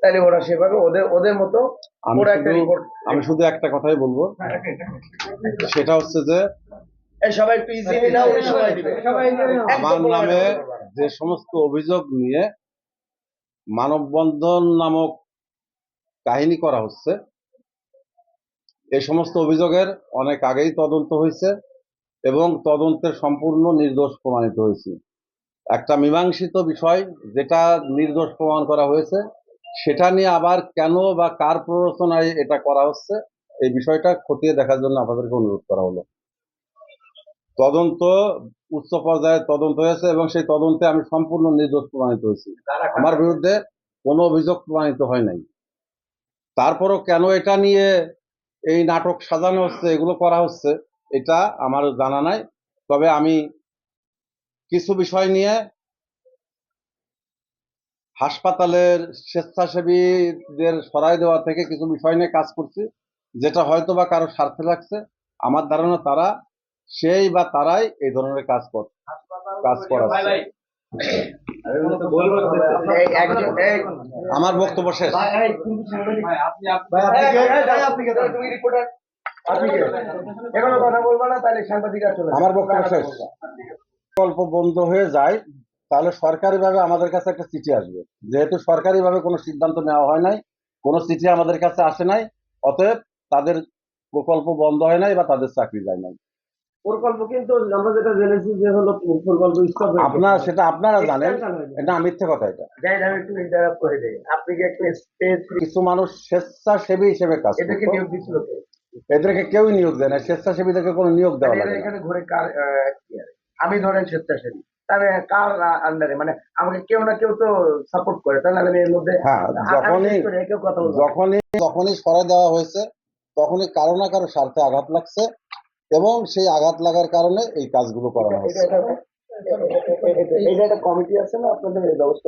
তাহলে ওরা সেভাবে ওদের ওদের মতো আমি ওরা একটা শুধু রিপোর্ট আমি শুধু একটা কথাই বলব। সেটা হচ্ছে যে সবাই একটু ইজিলি নাও উনি সময় দিবে। আমার নামে যে সমস্ত অভিযোগ নিয়ে মানববন্ধন নামক কাহিনী করা হচ্ছে এই সমস্ত অভিযোগের অনেক আগেই তদন্ত হয়েছে এবং তদন্তের সম্পূর্ণ নির্দোষ প্রমাণিত হয়েছে। একটা মীমাংসিত বিষয় যেটা নির্দোষ প্রমাণ করা হয়েছে সেটা নিয়ে আবার কেন বা কার প্ররোচনায় এটা করা হচ্ছে, এই বিষয়টা খতিয়ে দেখার জন্য আপনাদেরকে অনুরোধ করা হলো। তদন্ত, উচ্চ পর্যায়ে তদন্ত হয়েছে এবং সেই তদন্তে আমি সম্পূর্ণ নির্দোষ প্রমাণিত হয়েছি। আমার বিরুদ্ধে কোনো অভিযোগ প্রমাণিত হয় নাই। তারপরও কেন এটা নিয়ে এই নাটক সাজানো হচ্ছে, এগুলো করা হচ্ছে, এটা আমার জানা নাই। তবে আমি কিছু বিষয় নিয়ে হাসপাতালের স্বেচ্ছাসেবীদের সরাই দেওয়া থেকে কিছু বিষয় নিয়ে কাজ করছি যেটা হয়তো বা কারও স্বার্থে লাগছে। আমার ধারণা তারা সেই বা তারাই এই ধরনের কাজ কর কাজ করাচ্ছে। এই আমার বক্তব্য শেষ। আমার বক্তব্য শেষ। প্রকল্প বন্ধ হয়ে যায়। তাহলে সরকারিভাবে আমাদের কাছে একটা চিঠি আসবে। যেহেতু সরকারিভাবে কোনো সিদ্ধান্ত নেওয়া হয় নাই কোনো চিঠি আমাদের কাছে আসে নাই অতএব তাদের প্রকল্প বন্ধ হয় নাই বা তাদের চাকরি যায় নাই। প্রকল্প কিন্তু আমরা যেটা জেনেছি যে হলো প্রকল্প স্টপ আপনার সেটা আপনারা জানেন। এটা মিথ্যে কথা এটা। যাই আমি একটু ইন্টারাপ্ট করে দেই। আপনি কি একটা স্পেস কিছু মানুষ স্বেচ্ছাসেবী হিসেবে কাজ এদেরকে নিয়োগ দিছিল এদেরকে কেউই নিয়োগ দেয় না স্বেচ্ছাসেবীদেরকে কোনো নিয়োগ দেওয়া লাগে না। এখানে ঘুরে কার? আমি ধরেন স্বেচ্ছাসেবী। তাহলে কার আন্ডারে মানে আমাকে কেউ না কেউ তো সাপোর্ট করে তাহলে আমি এর মধ্যে হ্যাঁ যখনই। যখনই যখনই সরাই দেওয়া হয়েছে তখনই কারও না কারও স্বার্থে আঘাত লাগছে এবং সেই আঘাত লাগার কারণে এই কাজগুলো করা এটা- এটা একটা কমিটি আছে না আপনাদের এই ব্যবস্থা